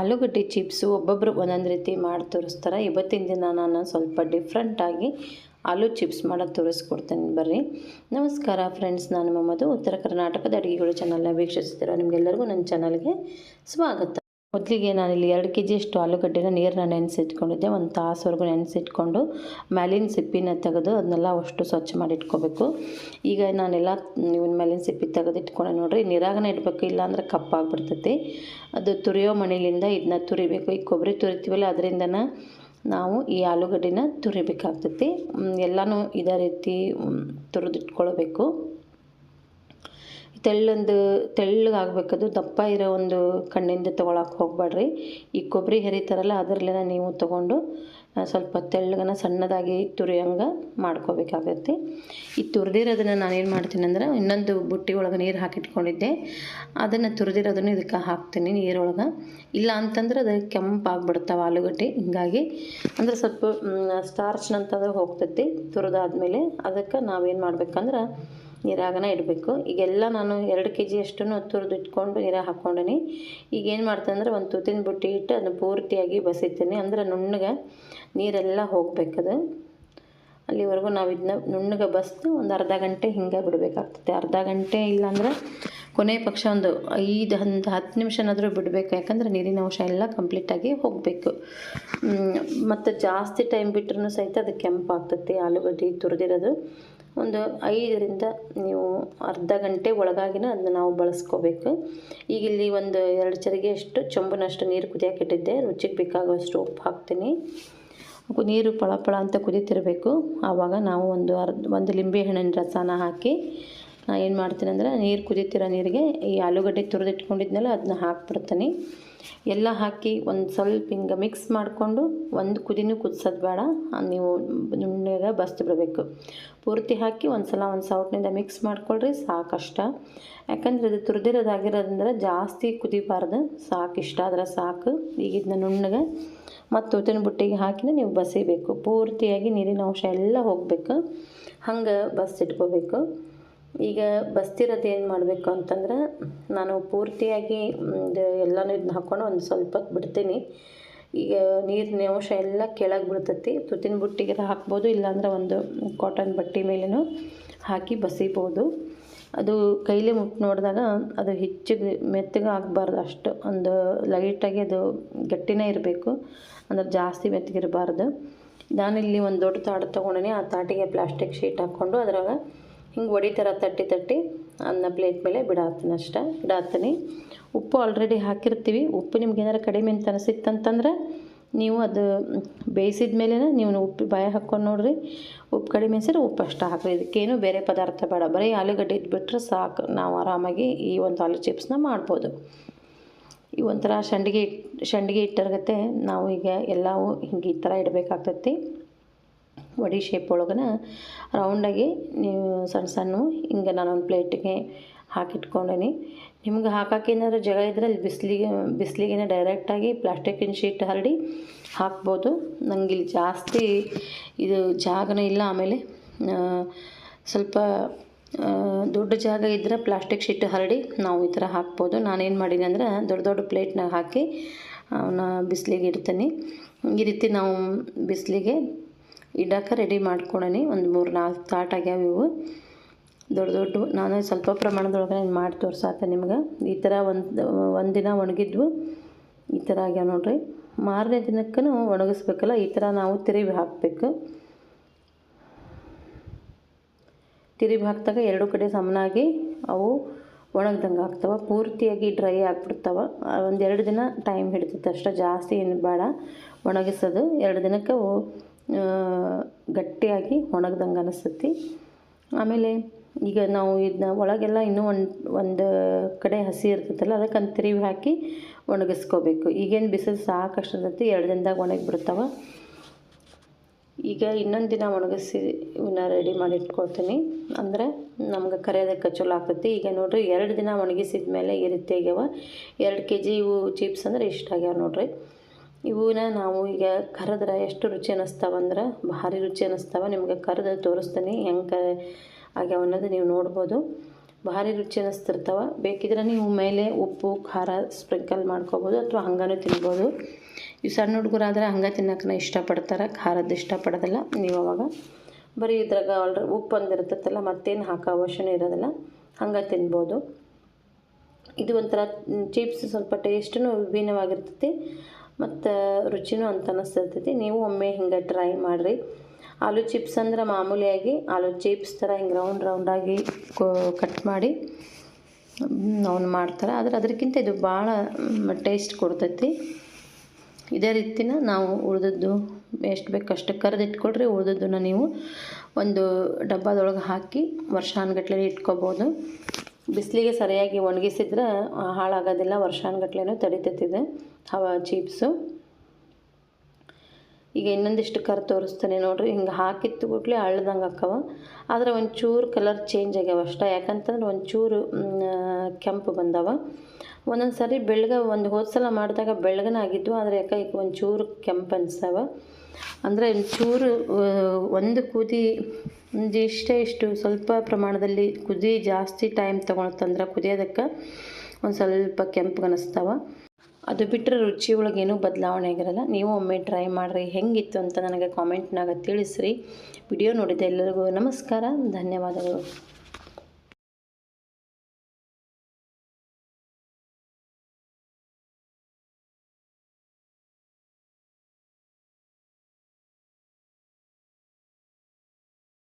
ಆಲೂಗಡ್ಡೆ ಚಿಪ್ಸು ಒಬ್ಬೊಬ್ಬರು ಒಂದೊಂದು ರೀತಿ ಮಾಡಿ ತೋರಿಸ್ತಾರೆ. ಇವತ್ತಿನ ದಿನ ನಾನು ಸ್ವಲ್ಪ ಡಿಫ್ರೆಂಟಾಗಿ ಆಲೂ ಚಿಪ್ಸ್ ಮಾಡೋದು ತೋರಿಸ್ಕೊಡ್ತೇನೆ ಬರ್ರಿ. ನಮಸ್ಕಾರ ಫ್ರೆಂಡ್ಸ್ ನಾನು ಮಮ್ಮದು ಉತ್ತರ ಕರ್ನಾಟಕದ ಅಡುಗೆಗಳು ಚಾನಲ್ನ ವೀಕ್ಷಿಸ್ತಿರೋ ನಿಮಗೆಲ್ಲರಿಗೂ ನನ್ನ ಚಾನಲ್ಗೆ ಸ್ವಾಗತ. ಮೊದಲಿಗೆ ನಾನಿಲ್ಲಿ ಎರಡು ಕೆ ಜಿಯಷ್ಟು ಆಲೂಗಡ್ಡೆನ ನೀರನ್ನ ನೆನೆಸಿಟ್ಕೊಂಡಿದ್ದೆ, ಒಂದು ತಾಸುವರೆಗೂ ನೆನೆಸಿಟ್ಕೊಂಡು ಮ್ಯಾಲಿನ ಸಿಪ್ಪಿನ ತೆಗೆದು ಅದನ್ನೆಲ್ಲ ಅಷ್ಟು ಸ್ವಚ್ಛ ಮಾಡಿ ಇಟ್ಕೋಬೇಕು. ಈಗ ನಾನೆಲ್ಲ ನೀವಿನ ಮೇಲಿನ ಸಿಪ್ಪಿ ತೆಗೆದು ಇಟ್ಕೊಂಡೆ ನೋಡ್ರಿ, ನೀರಾಗನೇ ಇಡಬೇಕು, ಇಲ್ಲಾಂದ್ರೆ ಕಪ್ಪಾಗ್ಬಿಡ್ತೈತಿ. ಅದು ತುರಿಯೋ ಮಣಿಲಿಂದ ಇದನ್ನ ತುರಿಬೇಕು. ಈ ಕೊಬ್ಬರಿ ತುರಿತೀವಲ್ಲ, ಅದರಿಂದನ ನಾವು ಈ ಆಲೂಗಡ್ಡೆನ ತುರಿಬೇಕಾಗ್ತೈತಿ. ಎಲ್ಲನೂ ಇದೇ ರೀತಿ ತುರಿದಿಟ್ಕೊಳ್ಬೇಕು. ತೆಳ್ಳಂದು, ತೆಳ್ಳಗಾಗಬೇಕದು ದಪ್ಪ ಇರೋ ಒಂದು ಕಣ್ಣಿಂದ ತೊಗೊಳಕ್ಕೆ ಹೋಗಬೇಡ್ರಿ ಈ ಕೊಬ್ಬರಿ ಹೆರಿತಾರಲ್ಲ, ಅದರಲ್ಲೇನ ನೀವು ತೊಗೊಂಡು ಸ್ವಲ್ಪ ತೆಳ್ಳಗನ ಸಣ್ಣದಾಗಿ ತುರಿಯಂಗೆ ಮಾಡ್ಕೋಬೇಕಾಗತ್ತೆ. ಈ ತುರಿದಿರೋದನ್ನು ನಾನೇನು ಮಾಡ್ತೀನಿ ಅಂದ್ರೆ, ಇನ್ನೊಂದು ಬುಟ್ಟಿ ಒಳಗೆ ನೀರು ಹಾಕಿಟ್ಕೊಂಡಿದ್ದೆ. ಅದನ್ನು ತುರಿದಿರೋದನ್ನು ಇದಕ್ಕೆ ಹಾಕ್ತೀನಿ ನೀರೊಳಗೆ. ಇಲ್ಲ ಅಂತಂದ್ರೆ ಅದು ಕೆಂಪಾಗ್ಬಿಡ್ತಾವೆ ಆಲೂಗಡ್ಡೆ. ಹಿಂಗಾಗಿ ಅಂದ್ರೆ ಸ್ವಲ್ಪ ಸ್ಟಾರ್ಚ್ನಂತದು ಹೋಗ್ತೈತಿ, ತುರಿದಾದ್ಮೇಲೆ. ಅದಕ್ಕೆ ನಾವೇನು ಮಾಡ್ಬೇಕಂದ್ರೆ ನೀರಾಗನ ಇಡಬೇಕು. ಈಗೆಲ್ಲ ನಾನು ಎರಡು ಕೆ ಜಿ ಅಷ್ಟು ತುರಿದು ಇಟ್ಕೊಂಡು ನೀರಾಗ ಹಾಕ್ಕೊಂಡೀನಿ. ಈಗ ಏನು ಮಾಡ್ತೀನಿ ಅಂದರೆ ಒಂದು ತುತ್ತಿನ ಬುಟ್ಟಿ ಇಟ್ಟು ಅದನ್ನು ಪೂರ್ತಿಯಾಗಿ ಬಸಿತೀನಿ. ಅಂದ್ರೆ ನುಣ್ಣಗೆ ನೀರೆಲ್ಲ ಹೋಗ್ಬೇಕದು ಅಲ್ಲಿವರೆಗೂ ನಾವು ಇದನ್ನ ನುಣ್ಣಗೆ ಬಸ್ದು ಒಂದು ಅರ್ಧ ಗಂಟೆ ಹಿಂಗೆ ಬಿಡಬೇಕಾಗ್ತದೆ. ಅರ್ಧ ಗಂಟೆ ಇಲ್ಲಾಂದ್ರೆ ಕೊನೆ ಪಕ್ಷ ಒಂದು ಐದು ಒಂದು ಹತ್ತು ನಿಮಿಷನಾದರೂ ಬಿಡಬೇಕು. ಯಾಕಂದ್ರೆ ನೀರಿನ ಅಂಶ ಎಲ್ಲ ಕಂಪ್ಲೀಟಾಗಿ ಹೋಗಬೇಕು. ಮತ್ತು ಜಾಸ್ತಿ ಟೈಮ್ ಬಿಟ್ರೂ ಸಹಿತ ಅದು ಕೆಂಪಾಗ್ತದೆ. ಆಲೂಗಡ್ಡೆ ತುರಿದಿರೋದು. ಒಂದು ಐದರಿಂದ ನೀವು ಅರ್ಧ ಗಂಟೆ ಒಳಗಾಗಿನ ಅದನ್ನ ನಾವು ಬಳಸ್ಕೋಬೇಕು. ಈಗ ಇಲ್ಲಿ ಒಂದು ಎರಡು ಚರಿಗೆ ಅಷ್ಟು ಚೊಂಬನಷ್ಟು ನೀರು ಕುದಿಯೋಕೆ ಇಟ್ಟಿದ್ದೆ. ರುಚಿಗೆ ಬೇಕಾಗುವಷ್ಟು ಉಪ್ಪು ಹಾಕ್ತೀನಿ. ನೀರು ಪಳ ಪಳ ಅಂತ ಕುದೀತಿರಬೇಕು. ಆವಾಗ ನಾವು ಒಂದು ಅರ್ಧ, ಒಂದು ಲಿಂಬೆ ಹಣ್ಣಿನ ರಸನ ಹಾಕಿ ನಾ ಏನು ಮಾಡ್ತೀನಿ ಅಂದರೆ ನೀರು ಕುದೀತಿರೋ ನೀರಿಗೆ ಈ ಆಲೂಗಡ್ಡೆ ತುರಿದಿಟ್ಕೊಂಡಿದ್ನಲ್ಲ ಅದನ್ನ ಹಾಕ್ಬಿಡ್ತೀನಿ. ಎಲ್ಲ ಹಾಕಿ ಒಂದು ಸ್ವಲ್ಪ ಹಿಂಗೆ ಮಿಕ್ಸ್ ಮಾಡಿಕೊಂಡು ಒಂದು ಕುದಿನೂ ಕುದಿಸೋದು ಬೇಡ. ನೀವು ನುಣ್ಣಗೆ ಬಸ್ದು ಬಿಡಬೇಕು. ಪೂರ್ತಿ ಹಾಕಿ ಒಂದು ಸಲ ಒಂದು ಸೌಟ್ನಿಂದ ಮಿಕ್ಸ್ ಮಾಡಿಕೊಳ್ರಿ, ಸಾಕಷ್ಟ. ಯಾಕಂದ್ರೆ ಅದು ತುರಿದಿರೋದಾಗಿರೋದಂದ್ರೆ ಜಾಸ್ತಿ ಕುದಿಬಾರ್ದು, ಸಾಕು ಇಷ್ಟ ಆದ್ರೆ ಸಾಕು. ಈಗ ಇದನ್ನ ನುಣ್ಣಗೆ ಮತ್ತು ಉತ್ತಿನ ಬುಟ್ಟಿಗೆ ಹಾಕಿದ್ರೆ ನೀವು ಬಸಿಬೇಕು. ಪೂರ್ತಿಯಾಗಿ ನೀರಿನ ಅಂಶ ಎಲ್ಲ ಹೋಗಬೇಕು. ಹಂಗೆ ಬಸಿಟ್ಕೋಬೇಕು ಈಗ ಬಸ್ತಿರೋದು ಏನು ಮಾಡಬೇಕು ಅಂತಂದ್ರೆ ನಾನು ಪೂರ್ತಿಯಾಗಿ ಎಲ್ಲನೂ ಇದನ್ನ ಹಾಕ್ಕೊಂಡು ಒಂದು ಸ್ವಲ್ಪ ಹೊತ್ತು ಬಿಡ್ತೀನಿ. ಈಗ ನೀರಿನ ಅಂಶ ಎಲ್ಲ ಕೆಳಗೆ ಬೀಳ್ತೈತಿ ತುತ್ತಿನ ಬುಟ್ಟಿಗೆ ಹಾಕ್ಬೋದು, ಇಲ್ಲಾಂದ್ರೆ ಒಂದು ಕಾಟನ್ ಬಟ್ಟೆ ಮೇಲೇನೂ ಹಾಕಿ ಬಸಿಬೋದು. ಅದು ಕೈಲಿ ಮುಟ್ಟು ನೋಡಿದಾಗ ಅದು ಹೆಚ್ಚಿಗೆ ಮೆತ್ತಗೆ ಆಗಬಾರ್ದು ಅಷ್ಟು. ಒಂದು ಲೈಟಾಗಿ ಅದು ಗಟ್ಟಿನೇ ಇರಬೇಕು. ಅಂದ್ರೆ ಜಾಸ್ತಿ ಮೆತ್ತಗಿರಬಾರ್ದು. ನಾನಿಲ್ಲಿ ಒಂದು ದೊಡ್ಡ ತಾಟು ತೊಗೊಂಡಿನಿ. ಆ ತಾಟಿಗೆ ಪ್ಲಾಸ್ಟಿಕ್ ಶೀಟ್ ಹಾಕ್ಕೊಂಡು ಅದ್ರಾಗ ಹಿಂಗೆ ಹೊಡಿತಾರ ತಟ್ಟಿ ತಟ್ಟಿ ಅದನ್ನ ಪ್ಲೇಟ್ ಮೇಲೆ ಬಿಡಾತೀನಿ ಅಷ್ಟೆ ಬಿಡಾತೀನಿ ಉಪ್ಪು ಆಲ್ರೆಡಿ ಹಾಕಿರ್ತೀವಿ. ಉಪ್ಪು ನಿಮ್ಗೆ ಏನಾರು ಕಡಿಮೆ ಅಂತ ಅನಿಸಿತ್ತಂತಂದ್ರೆ ನೀವು ಅದು ಬೇಯಿಸಿದ ಮೇಲೆ ನೀವು ಉಪ್ಪು ಬಾಯ ಹಾಕ್ಕೊಂಡು ನೋಡಿರಿ. ಉಪ್ಪು ಕಡಿಮೆ ಅನ್ಸಿದ್ರೆ ಉಪ್ಪು ಅಷ್ಟು ಹಾಕಿರಿ. ಇದಕ್ಕೇನು ಬೇರೆ ಪದಾರ್ಥ ಬೇಡ. ಬರೀ ಆಲೂಗಡ್ಡೆ ಇದ್ಬಿಟ್ರೆ ಸಾಕು. ನಾವು ಆರಾಮಾಗಿ ಈ ಒಂದು ಆಲೂ ಚಿಪ್ಸ್ನ ಮಾಡ್ಬೋದು. ಈ ಒಂಥರ ಸಂಡಿಗೆ ಸಂಡಿಗೆ ಇಟ್ಟಿರ್ಗತ್ತೆ. ನಾವು ಈಗ ಎಲ್ಲವೂ ಹಿಂಗೆ ಈ ಥರ ಇಡಬೇಕಾಗ್ತೈತಿ. ವಡಿ ಶೇಪ್ ಒಳಗನ ರೌಂಡಾಗಿ ನೀವು ಸಣ್ಣ ಸಣ್ಣ ಹಿಂಗೆ ನಾನೊಂದು ಪ್ಲೇಟಿಗೆ ಹಾಕಿಟ್ಕೊಂಡೇನಿ. ನಿಮ್ಗೆ ಹಾಕೋಕೆ ಏನಾದ್ರು ಜಾಗ ಇದ್ದರೆ ಅಲ್ಲಿ ಬಿಸಿಲಿಗೆ ಬಿಸಿಲಿಗೆ ಡೈರೆಕ್ಟಾಗಿ ಪ್ಲಾಸ್ಟಿಕ್ಕಿನ ಶೀಟ್ ಹರಡಿ ಹಾಕ್ಬೋದು. ನಂಗೆ ಇಲ್ಲಿ ಜಾಸ್ತಿ ಇದು ಜಾಗನೇ ಇಲ್ಲ ಆಮೇಲೆ ಸ್ವಲ್ಪ ದೊಡ್ಡ ಜಾಗ ಇದ್ದರೆ ಪ್ಲಾಸ್ಟಿಕ್ ಶೀಟ್ ಹರಡಿ ನಾವು ಈ ಥರ ಹಾಕ್ಬೋದು. ನಾನೇನು ಮಾಡೀನಿ ಅಂದ್ರೆ ದೊಡ್ಡ ದೊಡ್ಡ ಪ್ಲೇಟ್ನಾಗ ಹಾಕಿ ಅವನ್ನ ಬಿಸಿಲಿಗೆ ಇಡ್ತೀನಿ. ಈ ರೀತಿ ನಾವು ಬಿಸಿಲಿಗೆ ಇಡಕ್ಕೆ ರೆಡಿ ಮಾಡ್ಕೊಳ್ಳೋಣಿ ಒಂದು ಮೂರು ನಾಲ್ಕು ತಾಟ್ ಆಗ್ಯಾವ ಇವು. ದೊಡ್ಡ ದೊಡ್ಡ ನಾನು ಸ್ವಲ್ಪ ಪ್ರಮಾಣದೊಳಗೆ ಮಾಡಿ ತೋರ್ಸಾತೆ ನಿಮ್ಗೆ. ಈ ಥರ ಒಂದು ಒಂದು ದಿನ ಒಣಗಿದ್ವು. ಈ ಥರ ಆಗ್ಯಾವ ನೋಡ್ರಿ. ಮಾರನೇ ದಿನಕ್ಕೂ ಒಣಗಿಸ್ಬೇಕಲ್ಲ, ಈ ಥರ ನಾವು ತಿರುವಿ ಹಾಕಬೇಕು. ತಿರುವಿ ಹಾಕಿದಾಗ ಎರಡು ಕಡೆ ಸಮನಾಗಿ ಅವು ಒಣಗ್ದಂಗೆ ಆಗ್ತವೆ. ಪೂರ್ತಿಯಾಗಿ ಡ್ರೈ ಆಗಿಬಿಡ್ತವೆ. ಒಂದು ಎರಡು ದಿನ ಟೈಮ್ ಹಿಡಿತೈತೆ. ಅಷ್ಟೇ ಜಾಸ್ತಿ ಏನು ಬೇಡ. ಒಣಗಿಸೋದು. ಎರಡು ದಿನಕ್ಕೆ ಗಟ್ಟಿಯಾಗಿ ಒಣಗ್ದಂಗೆ ಅನಿಸ್ತೈತಿ. ಆಮೇಲೆ ಈಗ ನಾವು ಇದನ್ನ ಒಳಗೆಲ್ಲ ಇನ್ನೂ ಒಂದು ಒಂದು ಕಡೆ ಹಸಿ ಇರ್ತೈತಲ್ಲ, ಅದಕ್ಕೆ ತಿರುವಿ ಹಾಕಿ ಒಣಗಿಸ್ಕೋಬೇಕು. ಈಗೇನು ಬಿಸಿಲು ಸಾಕಷ್ಟು ಇರ್ತೈತಿ, ಎರಡು ದಿನದಾಗ ಒಣಗಿಬಿಡ್ತಾವೆ ಈಗ ಇನ್ನೊಂದು ದಿನ ಒಣಗಿಸಿ ಇವನ್ನ ರೆಡಿ ಮಾಡಿ ಇಟ್ಕೊಳ್ತೀನಿ. ಅಂದರೆ ನಮ್ಗೆ ಕರೆಯೋದಕ್ಕೆ ಚಲೋ ಆಗ್ತೈತಿ. ಈಗ ನೋಡಿರಿ, ಎರಡು ದಿನ ಒಣಗಿಸಿದ ಮೇಲೆ ಈ ರೀತಿ ಆಗ್ಯಾವ. ಎರಡು ಕೆ ಜಿ ಇವು ಚಿಪ್ಸ್ ಅಂದ್ರೆ ಇಷ್ಟ ಆಗ್ಯಾವ ನೋಡಿರಿ. ಇವನ್ನ ನಾವು ಈಗ ಕರೆದ್ರೆ ಎಷ್ಟು ರುಚಿ ಅನ್ನಿಸ್ತಾವಂದ್ರೆ ಭಾರಿ ರುಚಿ ಅನ್ನಿಸ್ತಾವ, ನಿಮ್ಗೆ ಕರೆದು ತೋರಿಸ್ತೀನಿ, ಹೆಂಗೆ ಆಗ್ಯಾವ ಅನ್ನೋದು ನೀವು ನೋಡ್ಬೋದು. ಭಾರಿ ರುಚಿ ಅನ್ನಿಸ್ತಿರ್ತಾವೆ. ಬೇಕಿದ್ರೆ ನೀವು ಮೇಲೆ ಉಪ್ಪು, ಖಾರ ಸ್ಪ್ರಿಂಕಲ್ ಮಾಡ್ಕೋಬೋದು ಅಥವಾ ಹಂಗನೂ ತಿನ್ಬೋದು. ಈ ಸಣ್ಣ ಹುಡುಗರಾದ್ರೆ ಹಂಗೆ ತಿನ್ನೋಕ್ಕನ ಇಷ್ಟಪಡ್ತಾರೆ ಖಾರದ್ದು ಇಷ್ಟಪಡೋದಿಲ್ಲ. ನೀವು ಅವಾಗ ಬರೀ ಇದ್ರಾಗ ಆಲ್ರೆ ಉಪ್ಪು ಅಂದಿರ್ತೈತಲ್ಲ ಮತ್ತೇನು ಹಾಕೋ ಅವಶ್ಯನೇ ಇರೋದಿಲ್ಲ, ಹಂಗೆ ತಿನ್ಬೋದು. ಇದು ಒಂಥರ ಚಿಪ್ಸ್ ಸ್ವಲ್ಪ ಟೇಸ್ಟೂ ವಿಭಿನ್ನವಾಗಿರ್ತೈತಿ. ಮತ್ತು ರುಚಿನೂ ಅಂತ ಅನಿಸ್ತೈತಿ. ನೀವು ಒಮ್ಮೆ ಹಿಂಗೆ ಟ್ರೈ ಮಾಡಿರಿ. ಆಲೂ ಚಿಪ್ಸ್ ಅಂದ್ರೆ ಮಾಮೂಲಿಯಾಗಿ ಆಲೂ ಚಿಪ್ಸ್ ಥರ ಹಿಂಗೆ ರೌಂಡ್ ರೌಂಡಾಗಿ ಕಟ್ ಮಾಡಿ ಅವ್ನು ಮಾಡ್ತಾರೆ. ಆದರೆ ಅದಕ್ಕಿಂತ ಇದು ಭಾಳ ಟೇಸ್ಟ್ ಕೊಡ್ತೈತಿ. ಇದೇ ರೀತಿನ ನಾವು ಉಳಿದದ್ದು ಎಷ್ಟು ಬೇಕು ಅಷ್ಟು ಕರೆದಿಟ್ಕೊಳ್ರಿ ಉಳಿದದ್ದನ್ನು ನೀವು ಒಂದು ಡಬ್ಬದೊಳಗೆ ಹಾಕಿ ವರ್ಷಾನುಗಟ್ಲೆ ಇಟ್ಕೋಬೋದು. ಬಿಸಿಲಿಗೆ ಸರಿಯಾಗಿ ಒಣಗಿಸಿದ್ರೆ ಹಾಳಾಗೋದಿಲ್ಲ. ವರ್ಷಾನುಗಟ್ಲೆನೂ ತಡಿತೈತಿದೆ ಹವ ಚೀಪ್ಸು. ಈಗ ಇನ್ನೊಂದಿಷ್ಟು ಕರ್ ತೋರಿಸ್ತಾನೆ ನೋಡಿರಿ. ಹಿಂಗೆ ಹಾಕಿತ್ತು ಕೂಡಲೇ ಅಳ್ದಂಗೆ ಆಕ್ಕವ ಆದರೆ ಒಂಚೂರು ಕಲರ್ ಚೇಂಜ್ ಆಗ್ಯಾವ ಅಷ್ಟೇ. ಯಾಕಂತಂದ್ರೆ ಒಂಚೂರು ಕೆಂಪು ಬಂದವ. ಒಂದೊಂದು ಸಾರಿ ಬೆಳಗ ಒಂದು ಹೋದ ಸಲ ಮಾಡಿದಾಗ ಬೆಳಗನ ಆಗಿದ್ವು. ಆದರೆ ಯಾಕೆ ಈಗ ಒಂಚೂರು ಕೆಂಪು ಅನಿಸ್ತಾವ ಅಂದರೆ ಒಂಚೂರು ಒಂದು ಕುದಿ, ಒಂದು ಇಷ್ಟೇ ಇಷ್ಟು ಸ್ವಲ್ಪ ಪ್ರಮಾಣದಲ್ಲಿ ಕುದಿ ಜಾಸ್ತಿ ಟೈಮ್ ತೊಗೊಳತ್ತಂದ್ರೆ ಕುದಿಯೋದಕ್ಕೆ ಒಂದು ಸ್ವಲ್ಪ ಕೆಂಪು ಅನಿಸ್ತಾವ. ಅದು ಬಿಟ್ಟರೆ ರುಚಿ ಒಳಗೆ ಏನೂ ಬದಲಾವಣೆ ಆಗಿರಲ್ಲ. ನೀವು ಒಮ್ಮೆ ಟ್ರೈ ಮಾಡಿರಿ. ಹೆಂಗಿತ್ತು ಅಂತ ನನಗೆ ಕಾಮೆಂಟ್ನಾಗ ತಿಳಿಸ್ರಿ. ವಿಡಿಯೋ ನೋಡಿದ ಎಲ್ಲರಿಗೂ ನಮಸ್ಕಾರ. ಧನ್ಯವಾದಗಳು.